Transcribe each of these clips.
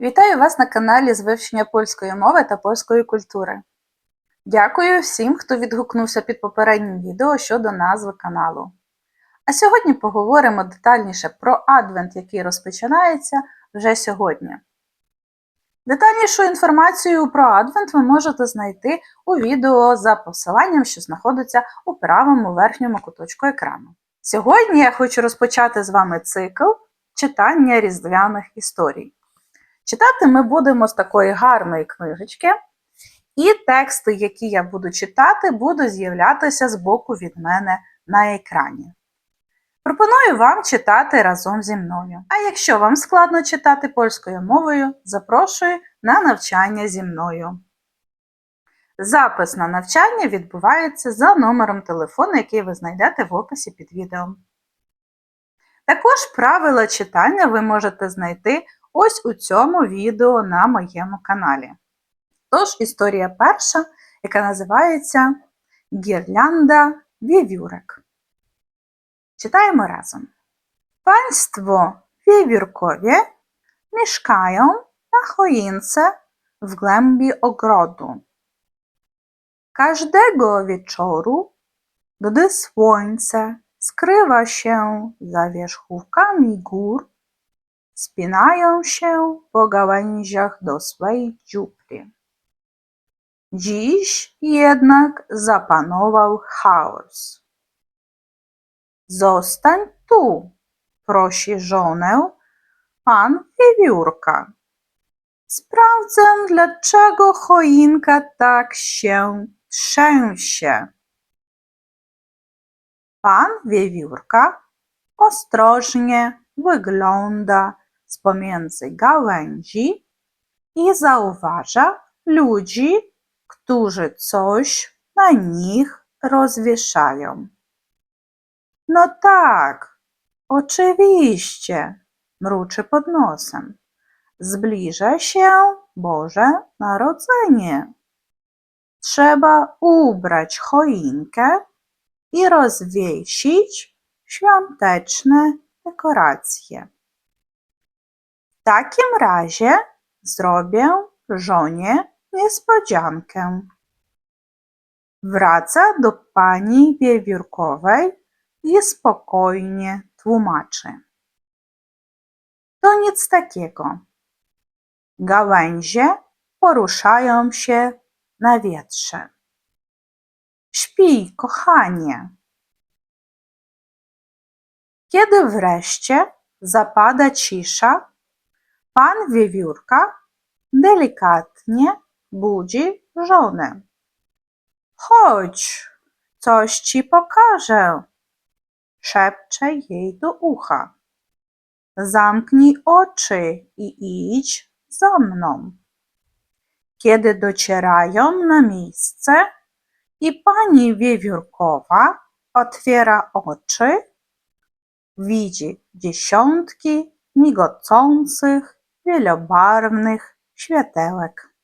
Вітаю вас на каналі з вивчення польської мови та польської культури. Дякую всім, хто відгукнувся під попереднім відео щодо назви каналу. А сьогодні поговоримо детальніше про адвент, який розпочинається вже сьогодні. Детальнішу інформацію про адвент ви можете знайти у відео за посиланням, що знаходиться у правому верхньому куточку екрану. Сьогодні я хочу розпочати з вами цикл читання різдвяних історій. Читати ми будемо з такої гарної книжечки, і тексти, які я буду читати, будуть з'являтися з боку від мене на екрані. Пропоную вам читати разом зі мною. А якщо вам складно читати польською мовою, запрошую на навчання зі мною. Запис на навчання відбувається за номером телефону, який ви знайдете в описі під відео. Також правила читання ви можете знайти ось у цьому відео на моєму каналі. Тож, історія перша, яка називається Гірлянда Вівюрek. Czytajmy razem. Państwo wiewiórkowie mieszkają na choince w głębi ogrodu. Każdego wieczoru, gdy słońce skrywa się za wierzchówkami gór, spinają się po gałęziach do swej dziupli. Dziś jednak zapanował chaos. Zostań tu, prosi żonę pan wiewiórka. Sprawdzę, dlaczego choinka tak się trzęsie. Pan wiewiórka ostrożnie wygląda z pomiędzy gałęzi i zauważa ludzi, którzy coś na nich rozwieszają. No tak, oczywiście, mruczy pod nosem. Zbliża się Boże Narodzenie. Trzeba ubrać choinkę i rozwiesić świąteczne dekoracje. Takim razie zrobię żonie niespodziankę. Wraca do pani wiewiórkowej i spokojnie tłumaczy. To nic takiego. Gałęzie poruszają się na wietrze. Śpij, kochanie. Kiedy wreszcie zapada cisza, pan wiewiórka delikatnie budzi żonę. Chodź, coś ci pokażę szepcze jej do ucha. Zamknij oczy i idź za mną. Kiedy docierają na miejsce i pani wiewiórkowa otwiera oczy, widzi dziesiątki migocących, wielobarwnych światełek.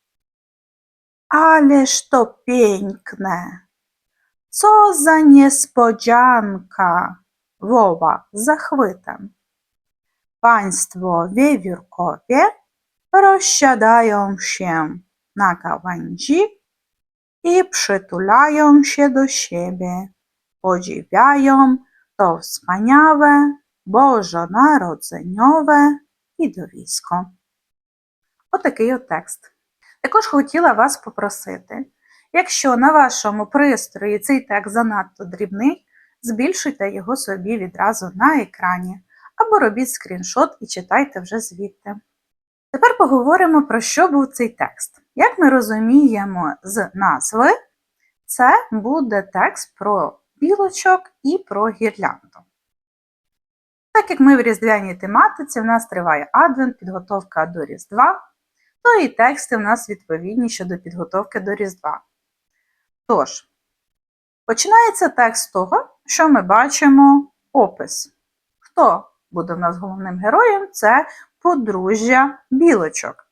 Ależ to piękne! Co za niespodzianka! woła z zachwytem. Państwo wiewiórkowie rozsiadają się na gałęzi i przytulają się do siebie, podziwiają to wspaniałe bożonarodzeniowe widowisko. Отакий от текст. Також хотіла вас попросити, якщо на вашому пристрої цей текст занадто дрібний, збільшуйте його собі відразу на екрані, або робіть скріншот і читайте вже звідти. Тепер поговоримо про що був цей текст. Як ми розуміємо з назви, це буде текст про білочок і про гірлянду. Так як ми в різдвяній тематиці, в нас триває адвент, підготовка до Різдва, то і тексти в нас відповідні щодо підготовки до Різдва. Тож, починається текст з того, що ми бачимо опис. Хто буде в нас головним героєм? Це подружжя білочок.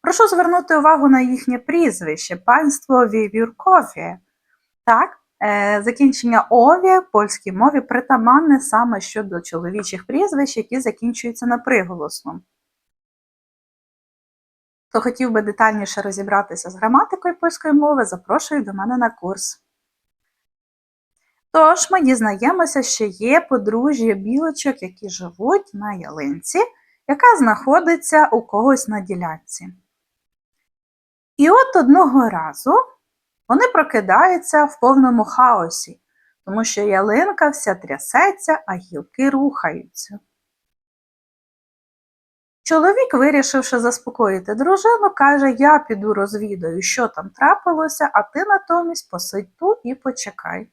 Прошу звернути увагу на їхнє прізвище панство Вівюркові. Так, закінчення ові польській мові притаманне саме щодо чоловічих прізвищ, які закінчуються на приголосну. Хто хотів би детальніше розібратися з граматикою польської мови, запрошую до мене на курс. Тож ми дізнаємося, що є подружжя білочок, які живуть на ялинці, яка знаходиться у когось на ділянці. І от одного разу вони прокидаються в повному хаосі, тому що ялинка вся трясеться, а гілки рухаються. Чоловік, вирішивши заспокоїти дружину, каже: Я піду розвідаю, що там трапилося, а ти натомість посидь тут і почекай.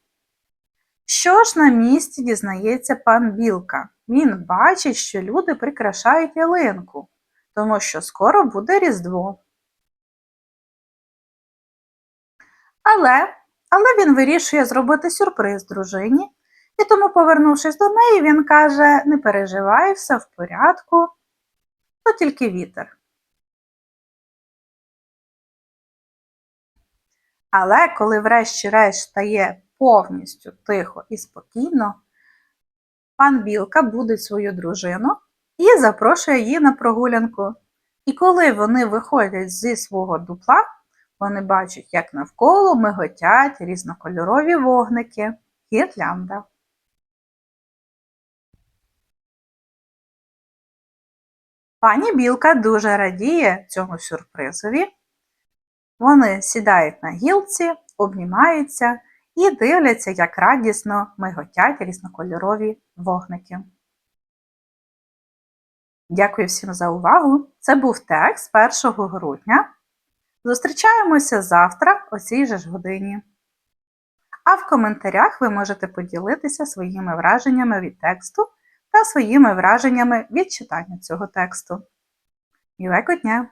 Що ж на місці дізнається пан Білка? Він бачить, що люди прикрашають ялинку, тому що скоро буде Різдво. Але, але він вирішує зробити сюрприз дружині, і тому, повернувшись до неї, він каже: Не переживай, все в порядку, то тільки вітер. Але коли врешті-решт стає повністю тихо і спокійно, пан Білка будить свою дружину і запрошує її на прогулянку. І коли вони виходять зі свого дупла, вони бачать, як навколо миготять різнокольорові вогники гірлянда. Пані Білка дуже радіє цьому сюрпризові. Вони сідають на гілці, обнімаються і дивляться, як радісно миготять різнокольорові вогники. Дякую всім за увагу! Це був текст 1 грудня. Зустрічаємося завтра о цій же ж годині. А в коментарях ви можете поділитися своїми враженнями від тексту та своїми враженнями від читання цього тексту. Мілего дня!